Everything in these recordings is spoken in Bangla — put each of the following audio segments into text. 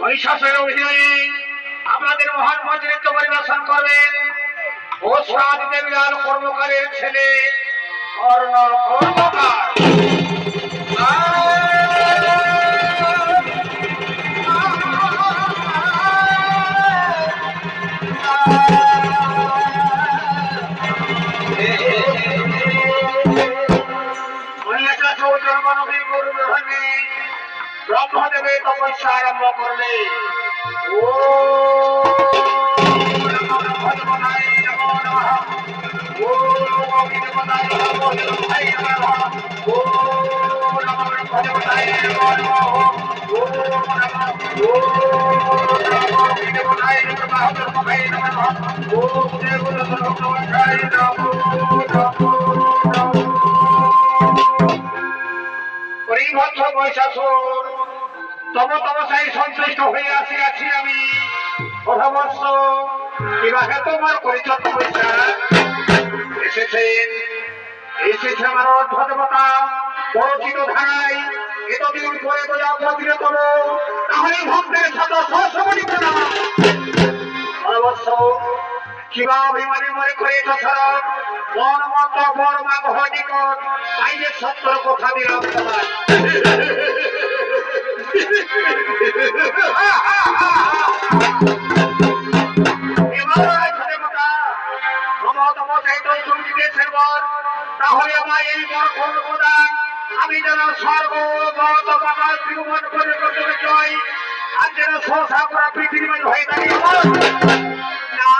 মহিষাসুর। অভিনয়ে মন্ত্রিত্ব পরিবেশন কর্মকারের ছেলে কর্ণ কর্মকার। ব্রহ্মদেবের তপস্যা আরম্ভ করলে। ও! নমো ভগবানায় তব তমসাই সন্তুষ্ট হয়ে আসিয়াছি আমি অভবস্য বিবাহে তোমার পরিচয় তপস্যা এসেছেন এসেছে আমার অর্ধদেবতা পরচিত ধারায় এতদিন পরে বোঝা প্রতিরত তাহলে ভক্তের সাথে সহসমিত না অবশ্য কিবা অভিমানী মনে করে তাছাড়া মন মত বড় মা বহ নিকট তাই যে সত্তর কথা দিলাম তোমার আমি যেন স্বর্গ মত বাবার ত্রিভুবন করে করতে যেন শোষা করা পৃথিবীর হয়ে দাঁড়িয়ে না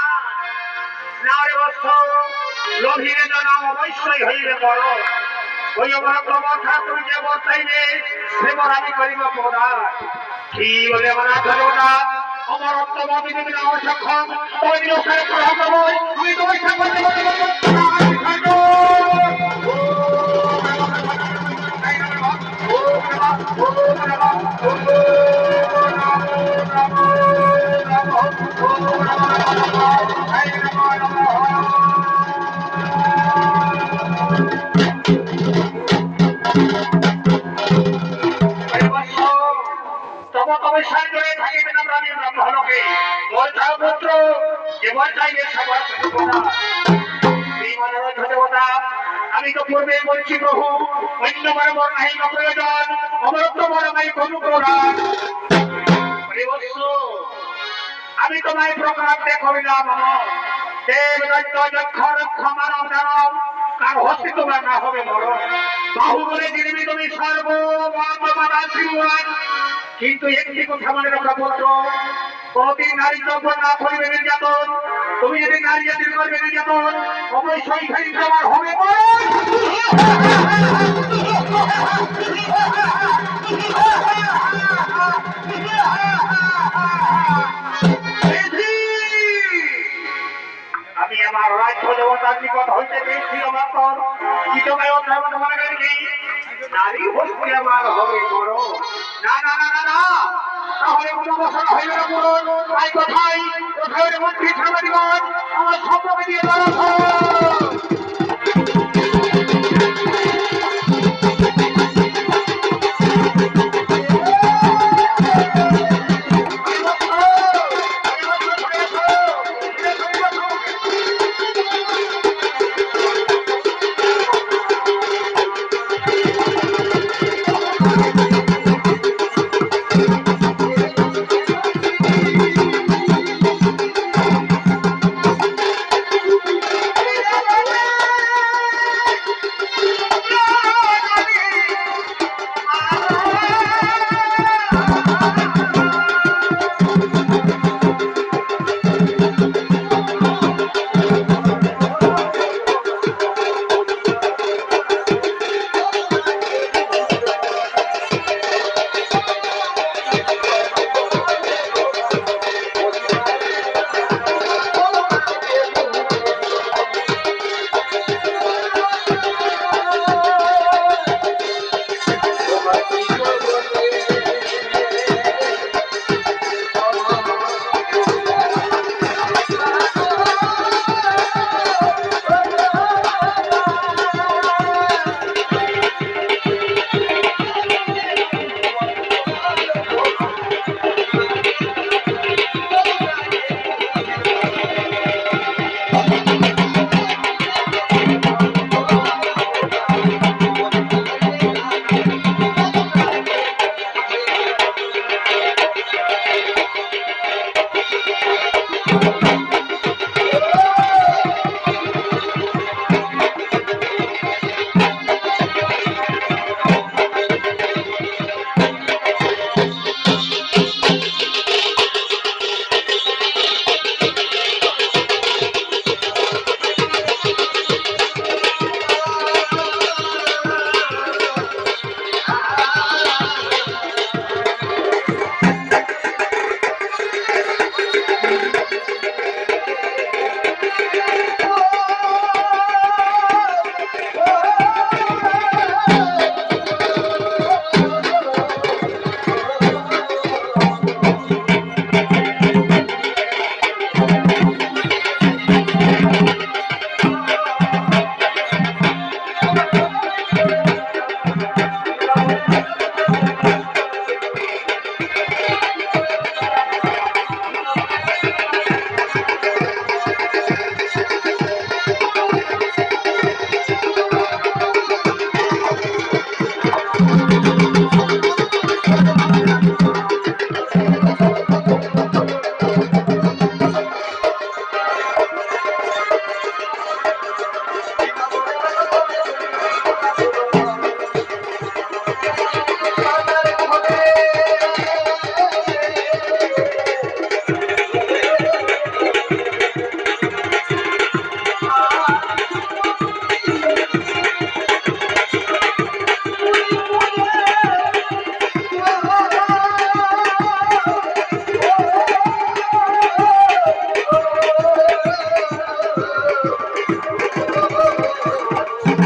না রে বৎস, লোভীরে জানা অবশ্যই হইলে বড়। ওই আমার প্রবর্ধা তুমি যে বর্তাইলে সে আমি করিব প্রদান কি বলে আমার আঠারো না আমার অন্তমতি তুমি না সক্ষম ওই লোকের প্রভাব আমি তোমায় সামনে করতে পারব তব তবে সাহায্যে থাকিবে না প্রাণী ব্রহ্মলোকে মোর ছাড় পুত্র যে চাইবে সবার দেবতা আমি তো পূর্বে বলছি প্রভু, অন্যবার বর নাই প্রয়োজন, অমরত্ব বর নাই কোনো আমি তোমায় প্রকার দেখাইলাম দেব দৈত্য যক্ষ রক্ষ মানব কার হস্তে তোমরা না হবে মরণ। বাহুবলে তুমি সর্ব কিন্তু একটি কথা মনে রাখা পুত্র কোনদিন নারী দ্রব্য না করিবে নির্যাতন, তুমি যদি নারী জাতির করবে নির্যাতন, অবশ্যই তোমার হবে আমার হবে বড় না না না না না। তাহলে কোনো বছর হইবে না পুরো তাই কোথায় কোথায় মন্ত্রী সাংবাদিকগণ আমার সম্পর্কে দিয়ে দাঁড়া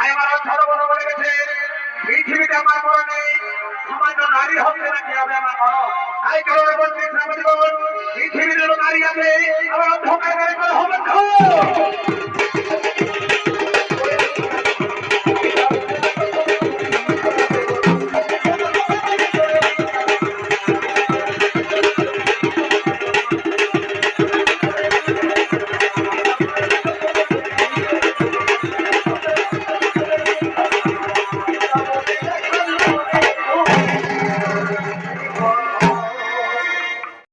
আমি আমার অর্থ বড় বলে গেছে, পৃথিবীতে আমার বড় নেই সামান্য নারী হচ্ছে নাকি হবে আমার বড় তাই কারণে বলছি শ্রমজীবন পৃথিবীর নারী আছে, আমার অন্ধকার করে হবে